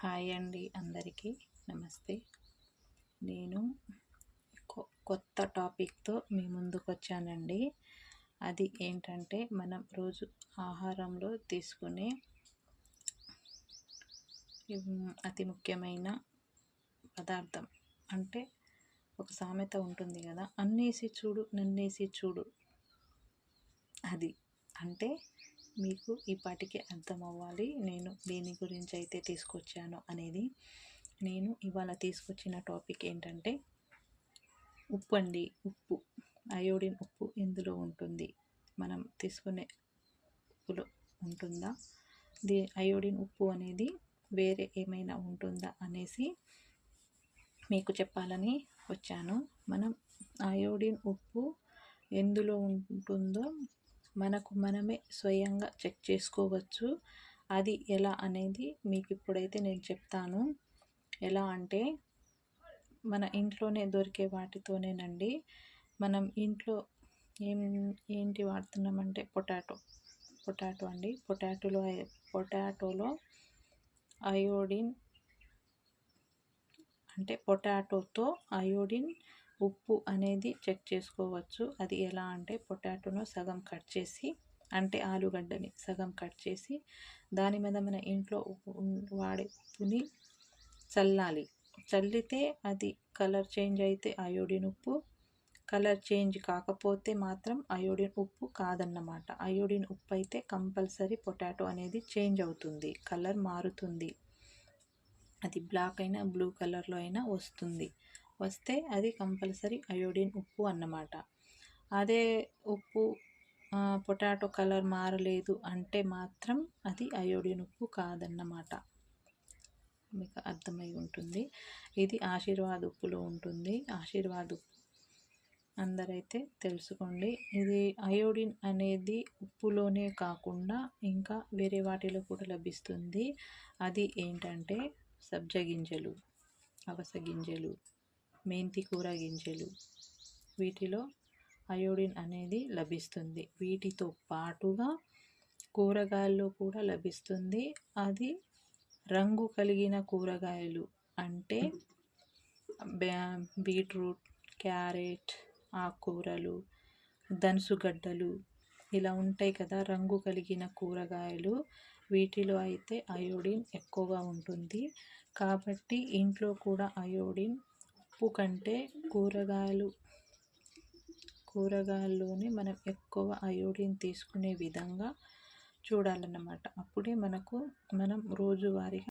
Hi అండి అందరికీ నమస్తే. నేను కొత్త టాపిక్తో మీ ముందుకు వచ్చానండి అది ఏంటంటే మనం రోజు ఆహారంలో తీసుకునే అతి ముఖ్యమైన పదార్థం. అంటే ఒక సామెత ఉంటుంది కదా అన్నేసి చూడు నన్నేసి చూడు. అది. అంటే మీకు ఈ పాటికి నేను దేని గురించి అయితే తీసుకొచ్చాను అనేది. నేను ఇవాళ తీసుకొచ్చిన టాపిక్ ఏంటంటే ఉప్పు అండి ఉప్పు అయోడిన్ ఉప్పు ఎందులో ఉంటుంది? మనం తీసుకునే ఉప్పులో ఉంటుందా? ది అయోడిన్ ఉప్పు అనేది వేరే ఏమైనా ఉంటుందా అనేసి మీకు చెప్పాలని వచ్చాను. మనం అయోడిన్ ఉప్పు ఎందులో ఉంటుందో మనకు మనమే స్వయంగా చెక్ చేసుకోవచ్చు. అది ఎలా అనేది మీకు ఇప్పుడైతే నేను చెప్తాను. ఎలా అంటే మన ఇంట్లోనే దొరికే వాటితోనేనండి. మనం ఇంట్లో ఏం ఏంటి వాడుతున్నామంటే పొటాటో. పొటాటో అండి. పొటాటోలో పొటాటోలో అయోడిన్ అంటే పొటాటోతో అయోడిన్ ఉప్పు అనేది చెక్ చేసుకోవచ్చు. అది ఎలా అంటే పొటాటోను సగం కట్ చేసి అంటే ఆలుగడ్డని సగం కట్ చేసి దాని మీద మన ఇంట్లో వాడే ఉప్పుని చల్లాలి. చల్లితే అది కలర్ చేంజ్ అయితే అయోడిన్ ఉప్పు. కలర్ చేంజ్ కాకపోతే మాత్రం అయోడిన్ ఉప్పు కాదన్నమాట. అయోడిన్ ఉప్పు అయితే కంపల్సరీ పొటాటో అనేది చేంజ్ అవుతుంది. కలర్ మారుతుంది. అది బ్లాక్ అయినా బ్లూ కలర్లో అయినా వస్తుంది. వస్తే అది కంపల్సరీ అయోడిన్ ఉప్పు అన్నమాట. అదే ఉప్పు పొటాటో కలర్ మారలేదు అంటే మాత్రం అది అయోడిన్ ఉప్పు కాదన్నమాట. మీకు అర్థమై ఉంటుంది. ఇది ఆశీర్వాద్ ఉప్పులో ఉంటుంది. ఆశీర్వాద్ ఉప్పు అందరైతే తెలుసుకోండి. ఇది అయోడిన్ అనేది ఉప్పులోనే కాకుండా ఇంకా వేరే వాటిలో కూడా లభిస్తుంది. అది ఏంటంటే సబ్జ గింజలు అవస గింజలు మెంతి కూర గింజలు. వీటిలో అయోడిన్ అనేది లభిస్తుంది. వీటితో పాటుగా కూరగాయల్లో కూడా లభిస్తుంది. అది రంగు కలిగిన కూరగాయలు అంటే బీట్రూట్ క్యారెట్ ఆకుకూరలు దనుసుగడ్డలు ఇలా ఉంటాయి కదా రంగు కలిగిన కూరగాయలు. వీటిలో అయితే అయోడిన్ ఎక్కువగా ఉంటుంది. కాబట్టి ఇంట్లో కూడా అయోడిన్ ఉప్పు కంటే కూరగాయలు కూరగాయల్లోనే మనం ఎక్కువ అయోడిన్ తీసుకునే విధంగా చూడాలన్నమాట. అప్పుడే మనకు మనం రోజువారీగా